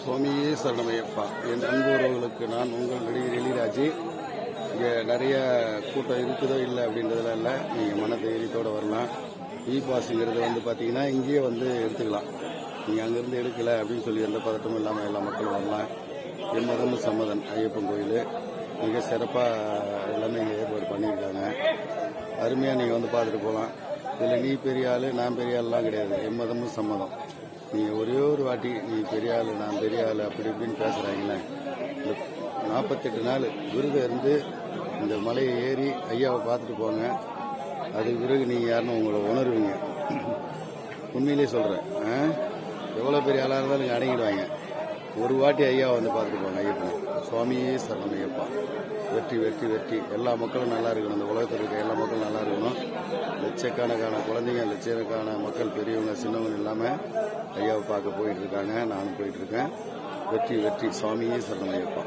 சுவாமியே சரணமையப்பா. என் அன்பு உறவுகளுக்கு நான் உங்கள் நடிகர் எளிராஜி இங்கே நிறைய கூட்டம் இருக்குதோ இல்லை அப்படின்றதுல இல்லை. நீங்கள் மன தைரியத்தோடு வரலாம். இ பாஸுங்கிறது வந்து பார்த்தீங்கன்னா இங்கேயே வந்து எடுத்துக்கலாம். நீங்கள் அங்கேருந்து எடுக்கலை அப்படின்னு சொல்லி எந்த பதட்டமும் இல்லாமல் எல்லா மக்களும் வரலாம். எம்மதமும் சம்மதன் ஐயப்பன் கோயில். மிக சிறப்பாக எல்லாமே இங்கே ஏற்பாடு பண்ணியிருக்காங்க. அருமையாக நீங்கள் வந்து பார்த்துட்டு போகலாம். இதில் நீ பெரிய ஆள் நான் பெரிய ஆள்லாம் கிடையாது. எம்மதமும் சம்மதம். நீங்கள் ஒரே ஒரு வாட்டி நீ பெரிய ஆள் நான் பெரிய ஆள் அப்படி இப்படின்னு பேசுகிறாங்களே இந்த நாற்பத்தெட்டு நாள் விருதம் இருந்து இந்த மலையை ஏறி ஐயாவை பார்த்துட்டு போங்க. அதுக்கு பிறகு நீங்கள் யாருன்னு உங்களை உணர்வீங்க. உண்மையிலே சொல்கிறேன் எவ்வளோ பெரிய ஆளாக இருந்தாலும் நீங்கள் அடங்கிடுவாங்க. ஒரு வாட்டி ஐயாவை வந்து பார்த்துட்டு போங்க ஐயப்பன். சுவாமியே சரணம் ஐயப்பா வெற்றி வெற்றி வெற்றி. எல்லா மக்களும் நல்லா இருக்கணும். இந்த உலகத்தில் இருக்க எல்லா மக்களும் நல்லா இருக்கணும். லட்சக்கணக்கான குழந்தைங்க லட்சக்கணக்கான மக்கள் பெரியவங்க சின்னவங்க இல்லாமல் ஐயாவை பார்க்க போயிட்டு இருக்காங்க. நானும் போயிட்டு இருக்கேன். வெற்றி வெற்றி. சுவாமியே சரணமயப்பா